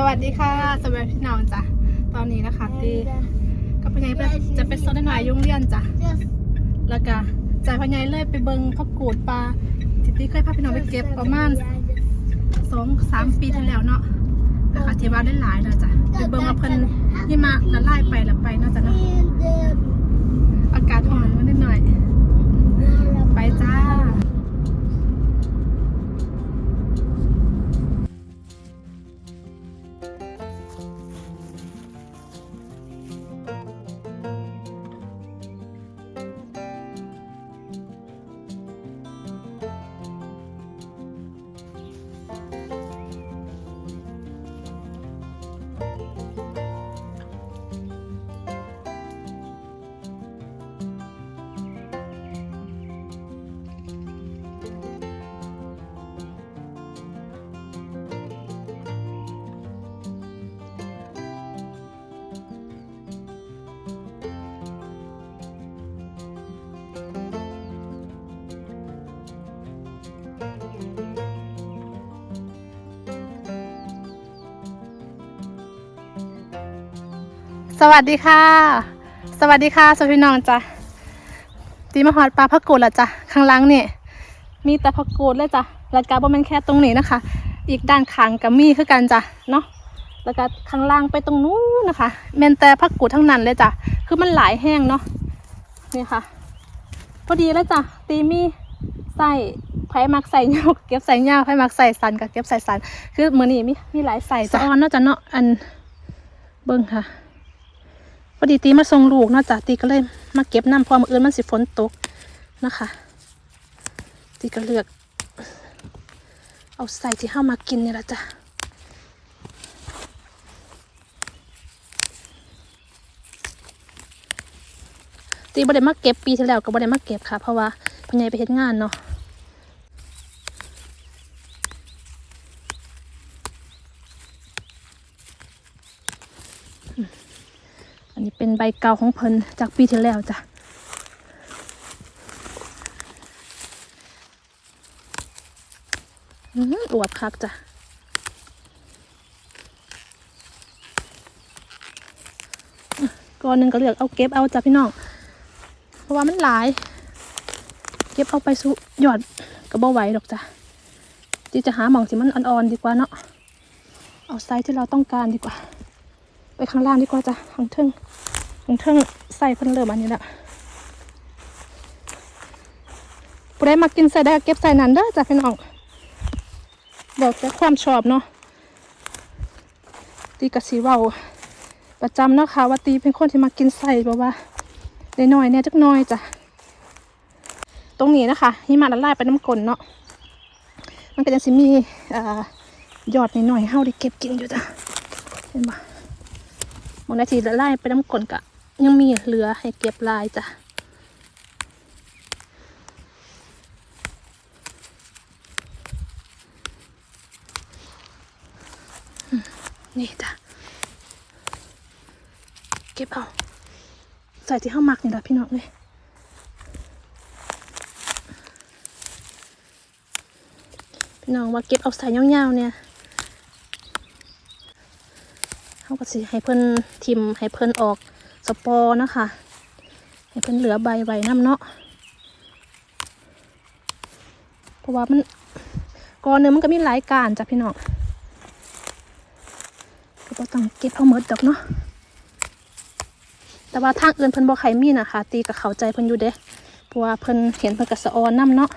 สวัสดีค่ะสวัสดีพี่น้องจ้ะตอนนี้นะคะตีกับพ่อใหญ่ไปจะไปโซนหน่อยยุ่งเรียนจ้ะแล้วก็จ่ายพ่อใหญ่เลยไปเบิงพักกูดปลาที่ตีเคยพาพี่น้องไปเก็บประมาณสองสามปีที่แล้วเนาะนะคะที่ว่าได้หลายๆแล้วจ้ะไปเบิงมาเพิ่นยี่มาละลายไปละไปเนาะจ้ะเนาะอากาศ สวัสดีค่ะ สวัสดีค่ะสวัสดีพี่น้องจ้ะตีมาหอดปลาพักกูดละจ้ะข้างล่างนี่มีแต่พักกูดเลยจ้ะแล้วก็บ่แม่นแค่ตรงนี้นะคะ อีกด้านข้างก็มีคือกันจ้ะเนาะแล้วก็ข้างล่างไปตรงนู้นนะคะแม่นแต่พักกูดทั้งนั้นเลยจ้ะคือมันหลายแห้งเนาะนี่ค่ะพอดีแล้วจ้ะตีมีใส่ไผ่มักใส่เงาเก็บใส่เงาไผ่มักใส่สันกับเก็บใส่สันคือมือนี้มีมีหลายใส่จ้ะอ่อนนาะจ้ะเนาะอันเบิ่งค่ะ พอดีตีมาส่งลูกเนาะจ้ะตีก็เลยมาเก็บน้ำเพอมื่ออื่นมันสิฝนตกนะคะตีก็เลือก เอาใส่ที่เข้ามากินนี่แหละจ้ะตีบ่ได้มาเก็บปีที่แล้วก็บ่ได้มาเก็บค่ะ เพราะว่าพ่อใหญ่ไปเฮ็ดงานเนาะ อันนี้เป็นใบเก่าของเพิ่นจากปีที่แล้วจ้ะอวบคักจ้ะก่อนหนึ่งก็เลือกเอาเก็บเอาจ้ะพี่น้อง เพราะว่ามันหลาย เก็บเอาไปสุหยอดก็บ่ไหวดอกจ้ะที่จะหาหม่องที่มันอ่อนๆดีกว่าเนาะ เอาไซส์ที่เราต้องการดีกว่า ไปข้างล่างดีกว่าจ้ะข้างเทิงข้างเทิงใส่เพิ่นเริ่มอันนี้ละผู้ใดมากินใส่ได้เก็บใส่นั้นเด้อจ้ะพี่น้องบอกแต่ความชอบเนาะตีกะสีเว้าประจำเนาะค่ะว่าตีเป็นคนที่มากินใส่แบบว่าได้น้อยเนี่ยจักน้อยจ้ะตรงนี้นะคะหิมะละลายไปน้ำกลนเนาะมันก็จะสิมีอ่ายอดหน่อยๆเฮาได้เก็บกินอยู่จ้ะเห็นปะ บางนาทีละไลายไปน้ำกลนกะ ยังมีเหลือให้เก็บลายจ้ะนี่จ้ะ เก็บเอา ใส่ที่ข้าวหมักนี่แหละพี่น้องเลยพี่น้องว่าเก็บเอาใส่ยาวๆเนี่ยเขา ก็สิให้เพิ่นทิมให้เพิ่นออกสปอร์นะคะ ให้เพิ่นเหลือใบไว้น้ำเนาะเพราะว่ามันก่อนหนึงมันก็มีหลายการจ้ะพี่น้องก็ต้องเก็บเอาหมดดอกเนาะแต่ว่าทางอื่นเพิ่นบ่ใครมีนะคะ ตีกับเขาใจเพิ่นอยู่เด้เพราะว่าเพิ่นเห็นเพิ่นกับสะออนน้ำเนาะ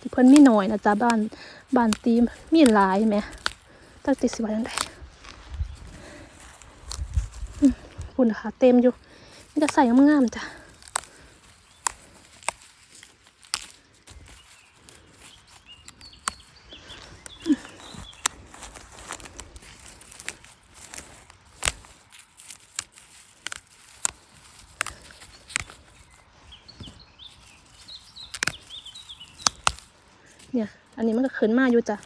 ที่เพิ่นมีหน่อยนะจ๊ะบ้านบ้านตีมีหลายแหม ตั้งติสิว่าจังไดอืมพุ่นนะคะเต็มอยู่นี่จะใส่งามจ้ะเนี่ย อันนี้มันก็ขึ้นมาอยู่จ้ะ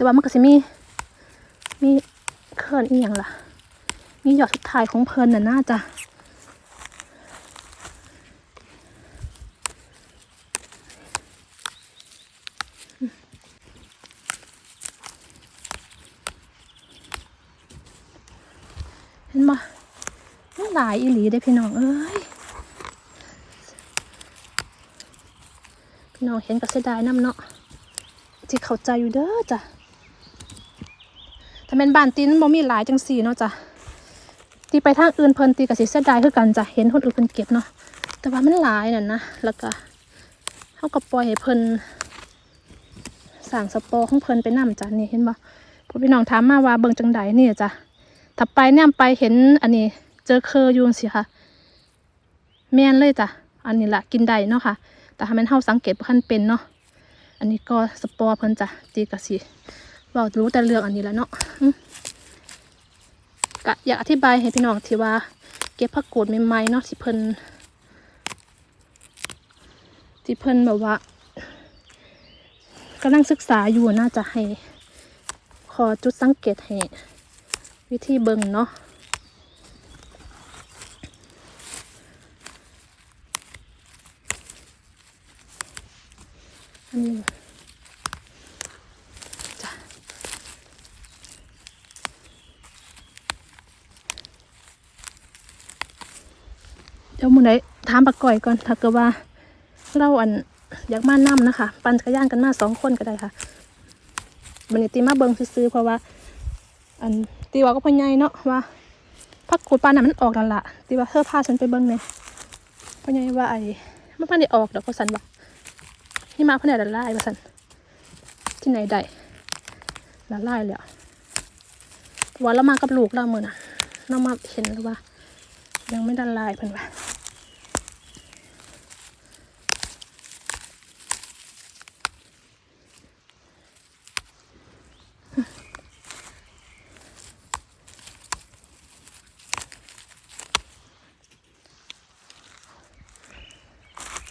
แต่ว่ามันก็สิมีมีเคลื่อนอีกอย่างล่ะ มีหยอดสุดท้ายของเพลินน่ะน่าจะเห็นบ่มัหลายอีหลีได้พี่น้องเอ้ย พี่น้องเห็นก็เสียดายน้ำเนาะที่เข้าใจอยู่เด้อจ้ะ ถ้าเป็นบ้านตีนมันบ่มีหลายจังสี่เนาะจ้ะตีไปทางอื่นเพิ่นตีก็สิเสียดายคือกันจ้ะเห็นคนอื่นเพิ่นเก็บเนาะแต่ว่ามันหลายนั่นนะแล้วก็เฮาก็ปล่อยให้เพิ่นสั่งสปอร์ของเพิ่นไปนํจ้ะนี่เห็นบ่พวกพี่น้องถามมาว่าเบิ่งจังใดนี่จ้ะถ้าไปเนี่ยไปเห็นอันนี้เจอเคออยู่สิค่ะแม่นเลยจ้ะอันนี้ละกินได้เนาะค่ะ แต่ถ้ามันเฮาสังเกตบ่คันเป็นเนาะอันนี้ก็สปอร์เพิ่นจ้ะตีกะสิ เว้ารู้แต่เรื่องอันนี้แล้วเนาะอืมกะอยากอธิบายให้พี่น้องที่ว่า เก็บผักกูดใหม่ๆเนาะที่เพิ่นที่เพิ่นแบบว่ากำลังศึกษาอยู่น่าจะให้ ขอจุดสังเกตให้วิธีเบิ่งเนาะอันนี้จ้ะเดี๋ยวมึงได้ถามปากก่อยก่อนถ้าเกิดว่าเราอันอยากมานํนะคะ ปั่นจักรยานกันมาสองคนก็ได้ค่ะบันนี้ตีมาเบิงซื้อเพราะว่า อันตีว่าก็พอใหญ่เนาะว่าพักขูดปลาหน่ะมันออกแล้วล่ะตีว่าเธอพาฉันไปเบิงเนี่ยพอใหญ่ว่าไอ้มันพันได้ออกดอกก็สันว่านี่มาเพื่อนละลายมาสันที่ไหนได้ละลายเลยอะวันเรามากับลูกเราเมื่อน่ะเรามาเห็นแล้วว่า ยังไม่ละลายเพื่อนว่า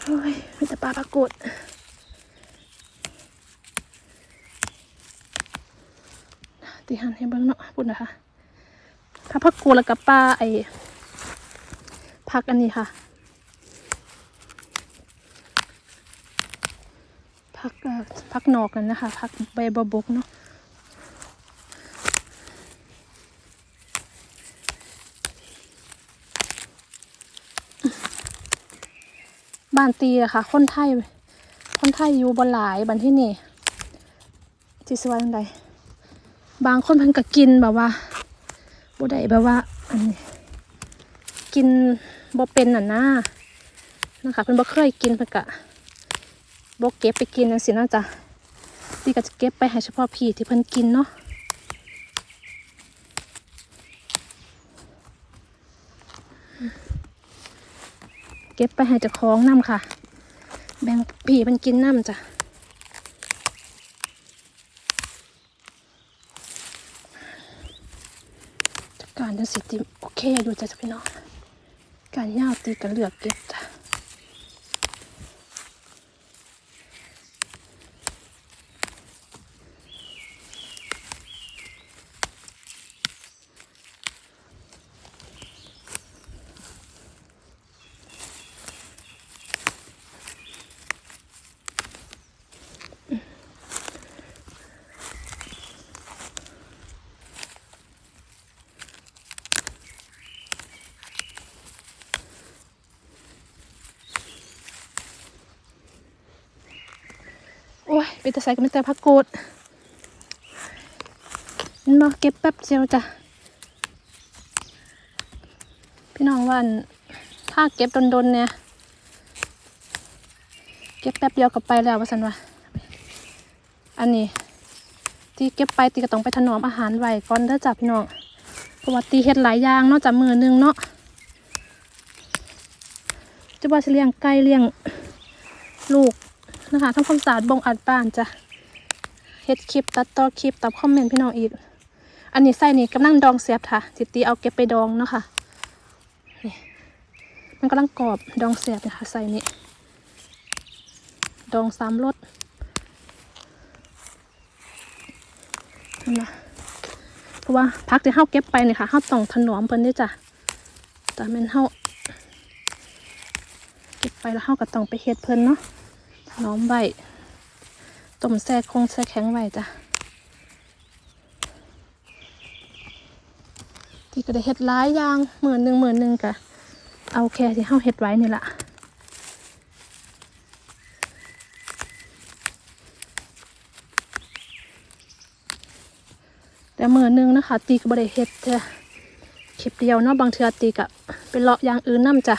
โอ้ยมีแต่ปลาปรากฏ ตีหันให้เบิ่งเนาะปุ่นนะคะถ้าพั กูแล้วกับปลาไอ้พักอันนี้ค่ะ พักพักนอกนั่นนะคะพักใบบบบกเนาะบ้านตีอะค่ะ คนไทย คนไทยอยู่บนหลายบันที่นี่ที่สวายอันใดบางคนเพิ่นก็กินแบบว่า บ่ได้แบบว่า อันนี้กินบ่เป็นน่ะนะนะคะเพิ่นบ่เคยกินเพิ่นก็บ่เก็บไปกินจังซี่นาะจ้ะนี่ก็จะเก็บไปให้เฉพาะพี่ที่เพิ่นกินเนาะเก็บไปให้เจ้าของนํค่ะ แบ่งพี่เพิ่นกินนํจ้ะ การจะสิติโอเคอยู่จ้ะพี่น้องการย่าตีกันเลือกเก็บจ้ะ แต่ใส่ก็ไม่แต่พักกูดมันมาเก็บแป๊บเดียวจ้ะพี่น้องว่าอันถ้าเก็บโดนๆเนี่ย เก็บแป๊บเดียวก็ไปแล้วว่าสันว่าอันนี้ ที่เก็บไปตีก็ต้องไปถนอมอาหารไว้ก่อนเด้อจ้ะพี่น้องเพราะว่าตีเฮ็ดหลายอย่างเนาะจ้ะมือหนึงเนาะจะว่าเลี้ยงไก่เลี้ยงลูก นะคะทำความสะอาดบงอัดบ้านจ้ะเฮ็ดคลิปตัดต่อคลิปตอบคอมเมนต์พี่น้องอีก อันนี้ใส่นี่กำลังดองเสียบค่ะสิตีเอาเก็บไปดองเนาะค่ะนี่มันกำลังกรอบดองเสียบนะคะใส่นี่ดองสามรสนะเพราะว่าพักที่เฮาเก็บไปเนี่ยค่ะเฮาต้องถนอมเพิ่นด้วยจ้ะแต่แม่นเฮาเก็บไปแล้วเฮาก็ต้องไปเฮ็ดเพิ่นเนาะ น้อมใบต้มแซ่คงแซ่แข็งไว้จ้ะที่ตีก็ได้เฮ็ดหลายอย่างหมื่นหนึ่งหมื่นหนึ่งกะเอาแค่ที่เฮาเฮ็ดไว้นี่ละแต่หมื่นหนึ่งนะคะ ตีก็บ่ได้เฮ็ดเท่อคลิปเดียวเนาะบางเทือตีก็ไปเลาะอย่างอื่นนํจ้ะ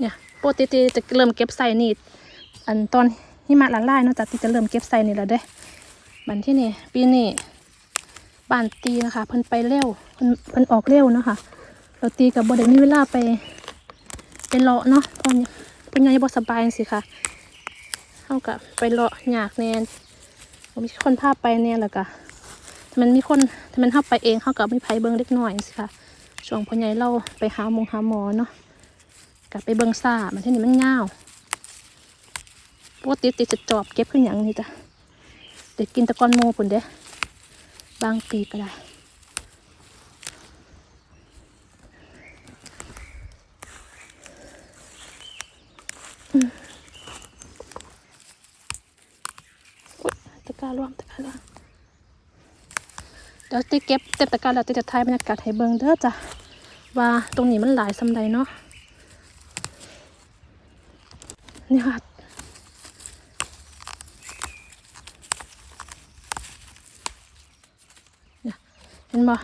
เนี่ยปกติตีจะเริ่มเก็บใส่นี่อันตอนหิมะละลายเนาะจ้ะตีจะเริ่มเก็บใส่นี่แล้วเด้บันที่นี่ปีนี้บ้านตีนะคะเพิ่นไปเร็วเพิ่นเพิ่นออกเร็วเนาะค่ะเราตีกับบ่ได้มีเวลาไปไปเลาะเนาะเพราะเพิ่นยังบ่สบายจังซี่ค่ะเฮาก็ไปเลาะยากแน่บ่มีคนพาไปแน่แล้วก็ถ้ามันมีคนถ้ามันเฮาไปเองเฮาก็บ่มีไผเบิ่งเด็กน้อยจังซี่ค่ะช่วงพ่อใหญ่เราไปหาหมงหาหมอเนาะ กลับไปเบิงซ่ามันที่นี่มันยาวปกติติจะจอบเก็บขึ้นอย่างนี้จ้ะเด็กกินตะกอนโมปุ่นเด้บางปีก็ได้ตะการ่วมตะการ่วมเดี๋ยวติเก็บเต็มตะการแล้วติจะถ่ายบรรยากาศให้เบิงเด้อจ้ะว่าตรงนี้มันหลายสำใดเนาะ นี่ค่ะเนี่ยเห็นบ่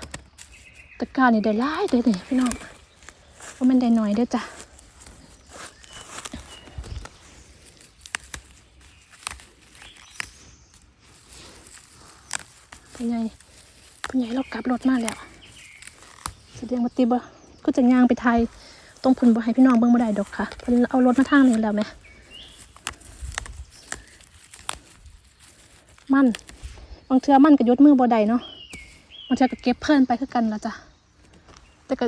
ตะกร้านี่ได้หลายเด้อนี่พี่น้องว่ามันได้หน่อยเด้อจ้ะเป็นไงเป็นไงเรากลับรถมาแล้วแสดงว่าตีบ่ก็จะย่างไปไทยตรงพุ่นบ่ให้พี่น้องเบิ่งบ่ได้ดอกค่ะเพิ่นเอารถมาทางนี้แล้วแหม มันบางเทือมันก็ยดมือบ่ได้เนาะบางเทือก็เก็บเพิ่นไปคือกันละจ้ะแต่ก็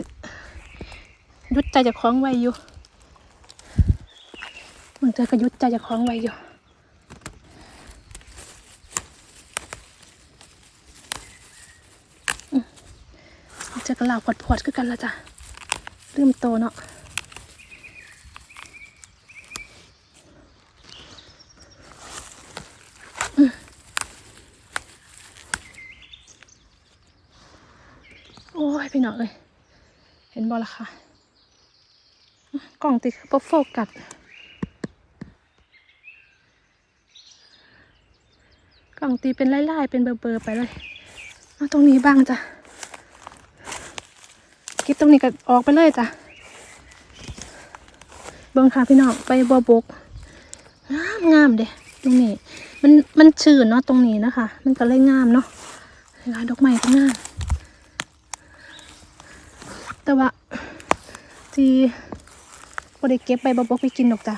ยุดใจจะคล้องไว้อยู่บางเทือก็ยุดใจจะคล้องไว้อยู่อืมบางเทื่อก็ลาวพอดๆคือกันละจ้ะลืมโตเนาะ พี่น้องเอ้ยเห็นบอละค่ะ กล่องติดปุ๊บโฟกัสกล่องตีเป็นไล่ๆเป็นเบอร์ๆไปเลยมาตรงนี้บ้างจ้ะคลิปตรงนี้ก็ออกไปเลยจ้ะเบิ้งค่ะพี่น้องไปบัวบกงามงามเด้ตรงนี้ มันมันชื้นเนาะตรงนี้นะคะ มันก็เลยงามเนาะลาดอกไม้ก็งาม แต่ว่าที่บได้เก็บใบบบอกไปกินดอกจ้ะ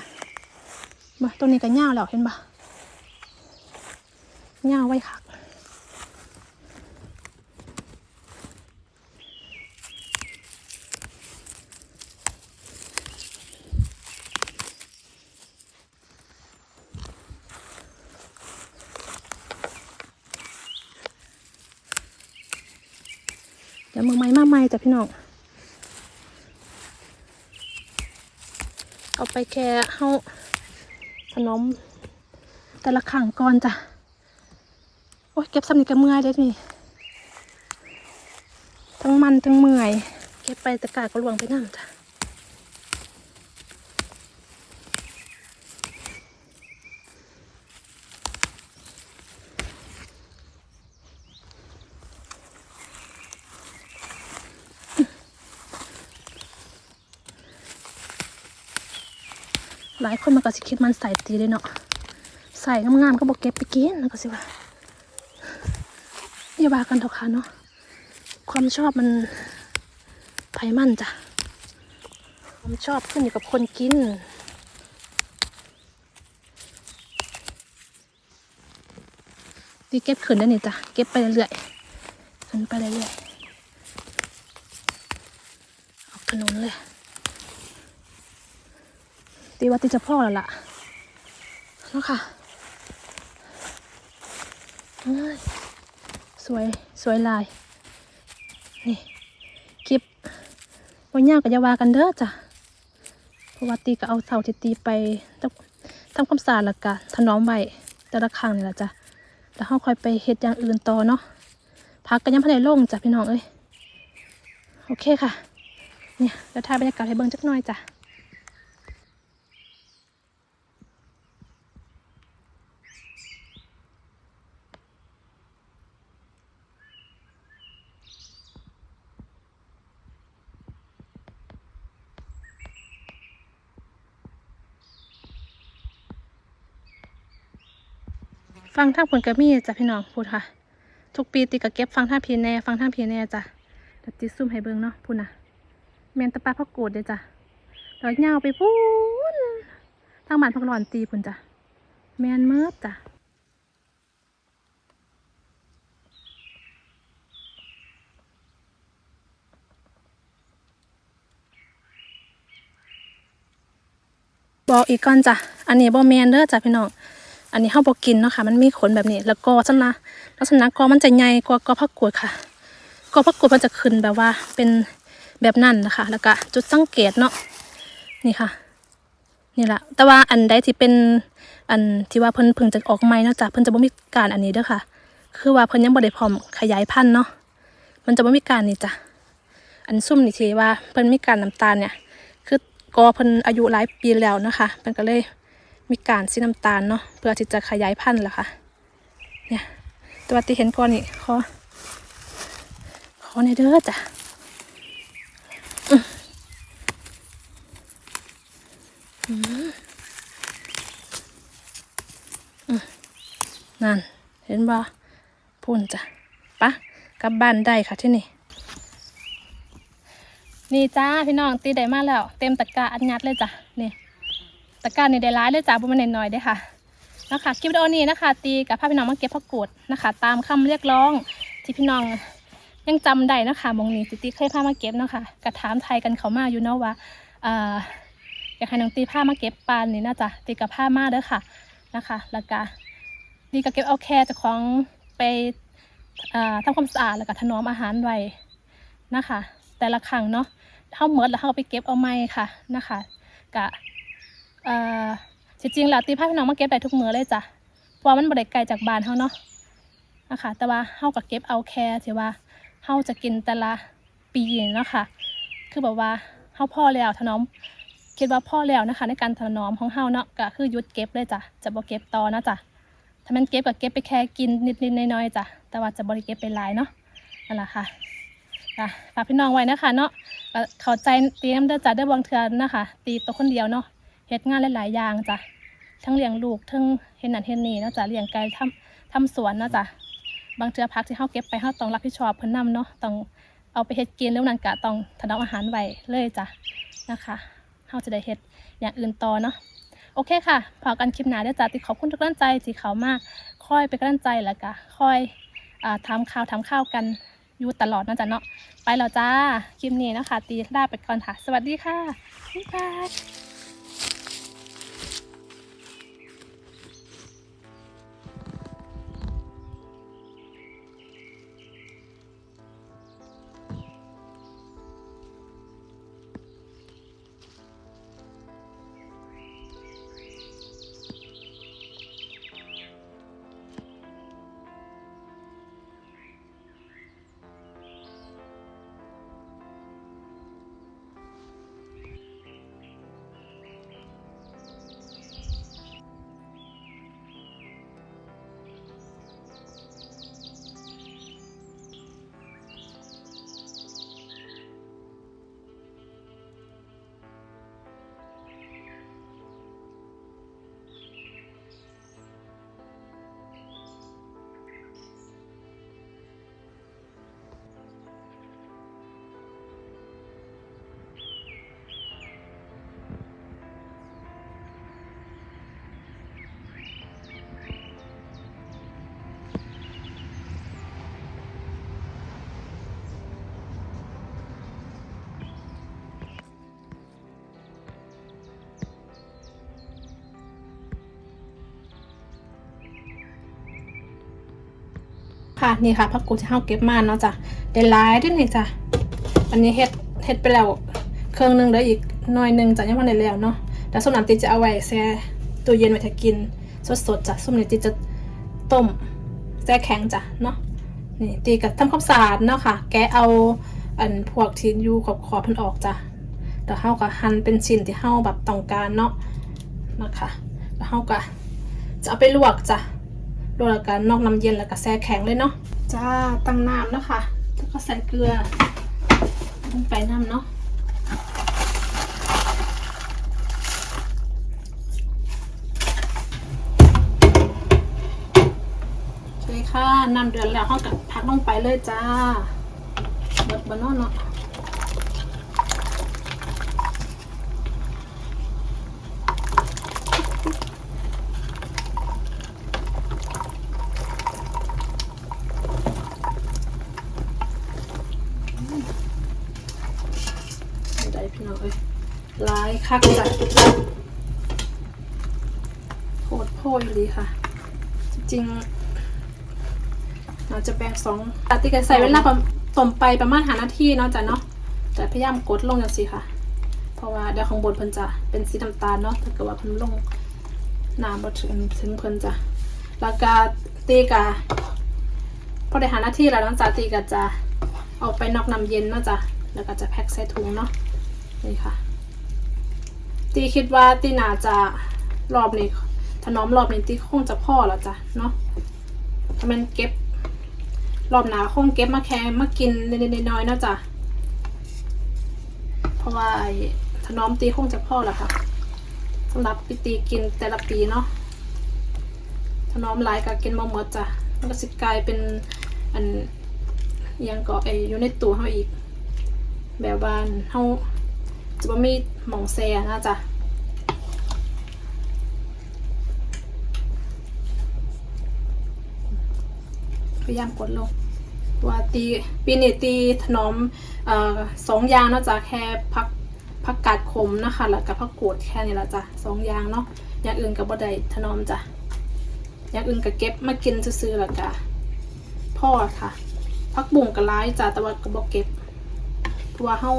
มาตัวนี้ก็ย่าแล้วเห็นปะย่าไว้คักเดี๋ยวมือไม้มาใหม่จ้ะพี่น้อง เอาไปแค่เฮาขนม แต่ละขังก่อนจ้ะ โอ้ยเก็บสำนีกับเมื่อยเลยนี่ทั้งมันทั้งเมื่อย เก็บไปตะกาก็ลวงไปนั่งจ้ะ หลายคนมันก็สิคิดมันใส่ตีเลยเนาะใส่งามๆก็บอกเก็บไปกินแล้วก็สิว่าอย่าว่ากันเถอะค่ะเนาะความชอบมันไผมันจ้ะความชอบขึ้นอยู่กับคนกินตีเก็บขึ้นได้นี่จ้ะเก็บไปเรื่อยๆขึ้นไปเรื่อยๆออกถนนเลย ตีว่าตีจะพ่อแล้วล่ะเนาะค่ะสวยสวยลาย นี่คลิปวันยากกับยาวากันเด้อจ้ะเพราะว่าตีก็เอาเสาที่ตีไปถ้าถ้าำความสะอาดล้วก็ถนอมไว้แต่ละครั้งนี่แหละจ้ะแล้วเราค่อยไปเฮ็ดอย่างอื่นต่อเนาะพักกันยังพอได้ลงจ้ะพี่น้องเอ้ยโอเคค่ะ เนี่ยเดี๋ยวถ่ายบรรยากาศให้เบิ่งจักหน่อยจ้ะ ฟังทางผลกระมีจ้ะพี่น้องพูดค่ะ ทุกปีติกระเก็บฟังทางพีแน่ฟังทางพีแน่จ้ะเดี๋ยวติซุ่มให้เบิ่งเนาะพูดนะแมนตะปาพักโกดเด้จ้ะดอกยาไปพูนทางบ้านพักหลอนตีพุ่นจ้ะแมนเมิดจ้ะบอกอีกก่อนจ้ะ อันนี้บ่แมนเด้อจ้ะพี่น้อง อันนี้เฮาบ่กินเนาะค่ะมันมีขนแบบนี้ แล้วก็ลักษณะลักษณะกอมันจะใหญ่กว่ากอผักกวดค่ะกอผักกวดมันจะขึ้นแบบว่าเป็นแบบนั้นนะคะ แล้วก็จุดสังเกตเนาะนี่ค่ะ นี่แหละแต่ว่าอันใดที่เป็นอันที่ว่าเพิ่นเพิ่งจะออกใหม่เนาะจ้ะเพิ่นจะบ่มีการอันนี้เด้อค่ะ คือว่าเพิ่นยังบ่ได้พร้อมขยายพันธุ์เนาะมันจะบ่มีการนี่จ้ะอันซุ่มนี่ที่ว่าเพิ่นมีการน้ำตาลเนี่ย คือกอเพิ่นอายุหลายปีแล้วนะคะเพิ่นก็เลย มีการสีน้ำตาลเนาะเพื่อที่จะขยายพันธุ์แหละค่ะเนี่ยตัวที่เห็นก่อนนี่ขอขอในอยเด้อจ้ะนั่นเห็นบ่พุ่นจ้ะปะกลับบ้านได้ค่ะที่นี่ นี่จ้าพี่น้องตีได้มาแล้ว เต็มตะกร้าอันยัดเลยจ้ะนี่ ตะกร้ารนี่ได้ร้ายเลยจ้าบุมันน้อยๆเด้ค่ะนะคะคลิปวิดีโอนี้นะคะ ตีกับพาพี่น้องมาเก็บผักกูดนะคะ ตามคำเรียกร้องที่พี่น้องยังจำได้นะคะมองนี้ติตีเคยพามาเก็บนะคะกระถามไทยกันเขามาอยู่เนาะว่าเอ่ออยากให้น้องตีพามาเก็บปานนี่นะจ๊ะตีกับผ้ามาเด้อค่ะนะคะแล้วก็ตีก็เก็บเอาแค่เจากของไปทำความสะอาดแล้วก็ถนอมอาหารไว้นะคะ แต่ละครั้งเนาะเข้าเมิดแล้วเข้าไปเก็บเอาไม้ค่ะนะคะกะ เอ่อจริงๆแล้วตีผ้าพี่น้องมาเก็บได้ทุกมือเลยจ้ะเพราะมันบ่ได้ไกลจากบ้านเฮาเนาะนะคะแต่ว่าเฮาก็เก็บเอาแค่ที่ว่าเฮาจะกินแต่ละปีเนาะค่ะคือแบบว่าเฮาพ่อแล้วถนอมคิดว่าพ่อแล้วนะคะ ในการถนอมของเฮาเนาะก็คือหยุดเก็บเลยจ้ะจะบ่เก็บต่อนะจ้ะถ้ามันเก็บก็เก็บไปแค่กินนิดๆน้อยๆจ้ะแต่ว่าจะบ่ได้เก็บไปหลายเนาะนั่นแหละค่ะค่ะฝากพี่น้องไว้นะคะเนาะเข้าใจตีน้ำเด้อจ้ะเด้อบางเทื่อนะคะ ตีตัวคนเดียวเนาะ เฮ็ดงานหลายๆอย่างจ้ะทั้งเลี้ยงลูกทั้งเฮ็ดนั่นเฮ็ดนี่นะจ้ะเลี้ยงไก่ทำทำสวนนะจ้ะบางเทือพักที่เฮาเก็บไปเฮาต้องรับผิดชอบเพิ่นนํเนาะต้องเอาไปเฮ็ดกินแล้วนั่นก็ต้องถนอมอาหารไว้เลยจ้ะนะคะเฮาจะได้เฮ็ดอย่างอื่นต่อเนาะโอเคค่ะพอกันคลิปหน้าเด้อจ้ะติขอบคุณทุกกำลังใจที่เขามาคอยเป็นกำลังใจแล้วก็คอยอ่าถาข่าวถาข่าวกันอยู่ตลอดนะจ้ะเนาะไปแล้วจ้าคลิปนี้นะคะตีลาไปก่อนค่ะ สวัสดีค่ะบ๊ายบาย ค่ะนี่ค่ะผักกูดที่เฮาเก็บมาเนาะจ้ะได้หลายด้วยนี่จ้ะอันนี้เฮ็ดเฮ็ดไปแล้วเครื่องหนึงเหลืออีกหน่อยหนึงจ้ะยังบ่ได้แล้วเนาะแต่ส่วนน้ำติจะเอาไว้แช่ตัวเย็นไว้ถ้ากิน สดๆจ้ะส้มนี่ตีจะต้มแช่แข็งจ้ะเนาะนี่ตีกับทำความสะอาดเนาะค่ะ แกะเอาอันพวกที่อยู่ขอบขอบๆมันออกจ้ะแล้วเฮาก็หั่นเป็นชิ้นที่เฮาแบบต้องการเนาะนะคะแล้วเฮาก็จะเอาไปลวกจ้ะ ลวกแล้วก็นอกน้ำเย็นแล้วก็แช่แข็งเลยเนาะจ้าตั้งน้ำนะคะแล้วก็ใส่เกลือลงไปน้ำเนาะค่ะน้ำเดือดแล้วห้องกับพักลงไปเลยจ้าเบิดบานอนเนาะได้พี่น้องเอ้ย หลายคักจ้ะโคตรโพยเลยค่ะ จริงๆเราจะแบ่งสองตัดติกใส่เวลาประต้มไปประมาณหานาทีเนาะจ้ะเนาะแต่พยายามกดลงจังสิค่ะ เพราะว่าเดี๋ยวข้างบนเพิ่นจะเป็นสีน้ำตาลเนาะถ้าเกิดว่าเพิ่นลงน้ำบ่ถึงถึงเพิ่นจะแล้วก็ตีกะพอได้หานาทีแล้วน้องจ๋าตีก็จะเอาไปนอกน้ำเย็นเนาะจ้ะแล้วก็จะแพ็คใส่ถุงเนาะนี่ค่ะ ตีคิดว่าตีน่าจะรอบนี้ถนอมรอบนี้ตีคงจะพ่อแล้วจ้ะเนาะถ้ามันเก็บ รอบหนาคงเก็บมาแค่มากินเล็กๆน้อยๆเนาะจ้ะเพราะว่าถนอมตีคงจะพ่อแหละค่ะสำหรับปีตีกินแต่ละปีเนาะถนอมหลายก็กินมาหมดจ้ะมันก็สิกลายเป็นอันยังก็ไออยู่ในตู้เฮาอีก แบบบ้านเฮา จะบ่มีหม่องแซ่นะจ้ะพยายามกดลงว่าตีปีนี้ตีถนอมเอ่อสองอย่างเนาะจ้ะแค่พักพักกาดขมนะคะแล้วกับพักกูดแค่นี้ละจ้ะสองอย่างเนาะอย่างอื่นกับบ่ได้ถนอมจ้ะอย่างอื่นก็เก็บมากินซื้อๆแล้วก็พ่อค่ะพักบุ่งก็ร้ายจ้ะแต่ว่าก็บ่เก็บเพราะว่าเฮา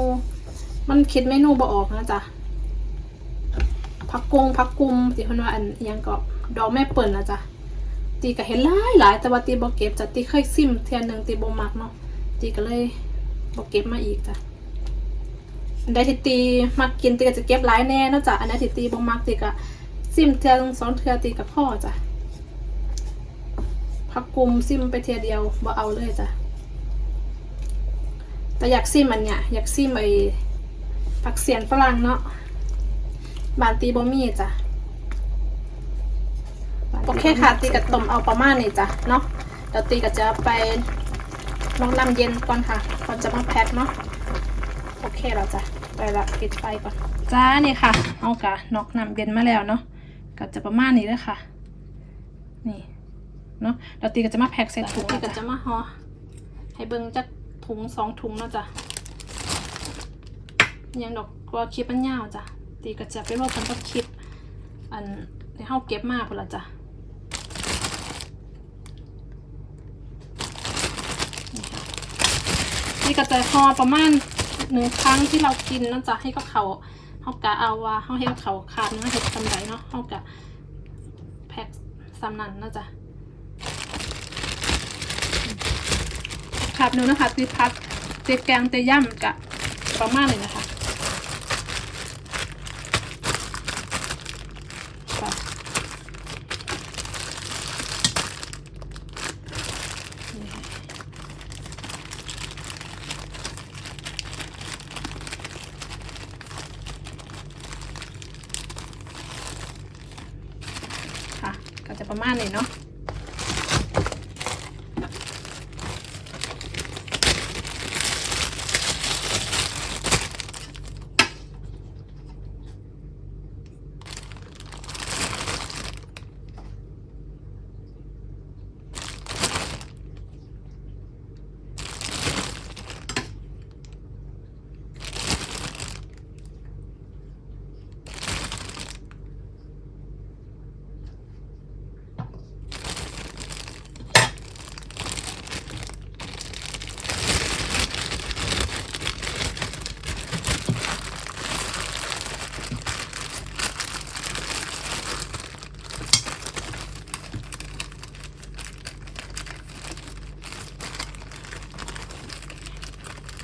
มันคิดเมนูบ่ออกนะจ้ะพักกงพักกุมที่เพิ่นว่าอันอิหยังก็ดอกแม่เปิ่นนะจ้ะตีก็เห็นหลายหลายแต่ว่าตีบ่เก็บจ้ะตีเคยซิมเทียนหนึ่งตีบ่มักเนาะตีก็เลยบ่เก็บมาอีกจ้ะอันใดที่ตีมักกินตีก็จะเก็บหลายแน่นาะจ้ะอันใดที่ตีบ่มักตีก็ซิมเทียนสองเทือตีกับพ่อจ้ะพักกุมซิมไปเทียเดียวบ่เอาเลยจ้ะแต่อยากซิมอันเนี้ยอยากซิมไอ ผักเสียนฝรั่งเนาะบานตีบ่มีจ้ะโอเคค่ะตีกับต้มเอาประมาณนี้จ้ะเนาะเดี๋ยวตีก็จะไปลองน้ำเย็นก่อนค่ะก่อนจะมาแพ็คเนาะโอเคแล้วจ้ะไปละปิดไฟก่อนจ้านี่ค่ะ เอากะนอกน้ำเย็นมาแล้วเนาะก็จะประมาณนี้เลยค่ะ นี่เนาะเดี๋ยวตีก็จะมาแพ็คใส่ถุงตีก็จะมาห่อให้เบิ่งจักถุงสองถุงเนาะจ้ะ ยังดอกกลัวคลิปมันยาวจ้ะตีก็จะไปรวบกันกับคลิป อันที่เฮาเก็บมากพุ่นละจ้ะนี่ก็จะพอประมาณหนึ่งครั้งที่เรากินเนาะจะให้กับเขาเขากะเอาว่าเขาให้กับเขาขาดเนื้อเห็ดสำไรเนาะเขากะแพ็คสำนันเนาะจ้ะขาดหนูนะคะตีพัดเจ๊แกงเตย่ำกะประมาณเลยนะคะคะนี่ค่ะ ค่ะ ก็จะประมาณนี้เนาะ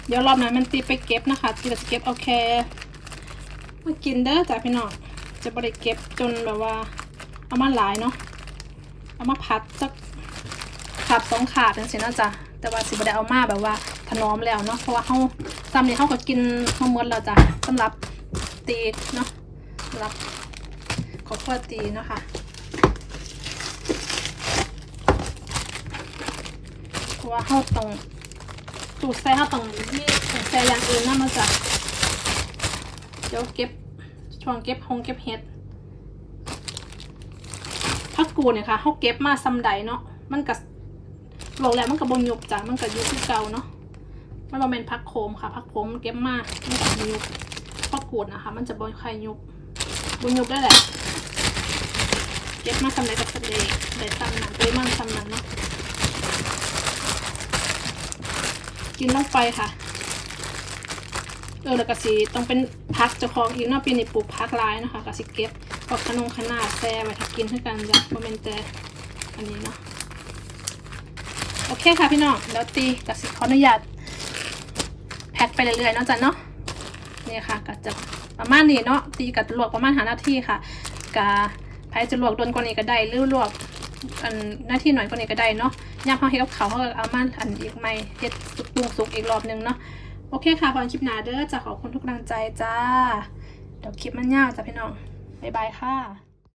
เดี๋ยวรอบนั้นมันตีไปเก็บนะคะตีจะเก็บเอาแค่มากินเด้อจ้ะพี่น้องจะบริเก็บจนแบบว่า เอามาหลายเนาะเอามาพัดสักขาบสองขาบจังสินะจ๊ะแต่ว่าสิบได้เอามาแบบว่าถนอมแล้วเนาะเพราะว่าเขาซ้ำนี่เขาก็กินมาหมดแล้วจ้ะสำหรับตีเนาะสำหรับขอบคุณตีเนาะค่ะเพราะว่าเขาต้อง สูตรใส่เขาต้องมีต้องใส่อย่างอื่นนะมาจ้ะเดี๋ยวเก็บช่วงเก็บหงเก็บเห็ดผักกูเนี่ยค่ะเขาเก็บมาซ้ำใดเนาะมันก็โลกแล้วมันก็บบนยุบจ้ะมันก็อยุบที่เก่าเนาะมันเป็นพักโคมค่ะพักโคมเก็บมาไมันก็ยุบผักกูดนะคะ มันจะบนใครยุบบนยุบได้แหละเก็บมาซ้ำใดกับซ้ำใดได้ซ้ำนั้นปริมาณซ้ำนั้นเนาะ กินลงไปค่ะ เออแล้วก็สีต้องเป็นพักเจ้าของอีกเนาะปีนี้ปลูกพักลายนะคะก็สิเก็บพวกขนมขนาดแซ่ไว้ถ้ากินให้กันจ้ะโมเมนแต่อันนี้เนาะโอเคค่ะพี่น้องแล้วตีกับสิขออนุญาตแพ็คไปเรื่อยๆเนาะจ้ะเนาะนี่ค่ะก็จะประมาณนี้เนาะตีกับลวกประมาณหานาที่ค่ะกะใครจะลวกโดนกว่านี้ก็ได้หรือลวกอันหน้าที่หน่อยกว่านี้ก็ได้เนาะ ย่างเขาเฮ็ดกับเขาเขาก็เอามาอันอีกใหม่เฮ็ดสุกปรุงสุกอีกรอบนึงเนาะโอเคค่ะพอคลิปหน้าเด้อจะขอบคุณทุกกำลังใจจ้าเดี๋ยวคลิปมันยาวจ้ะพี่น้องบ๊ายบายค่ะ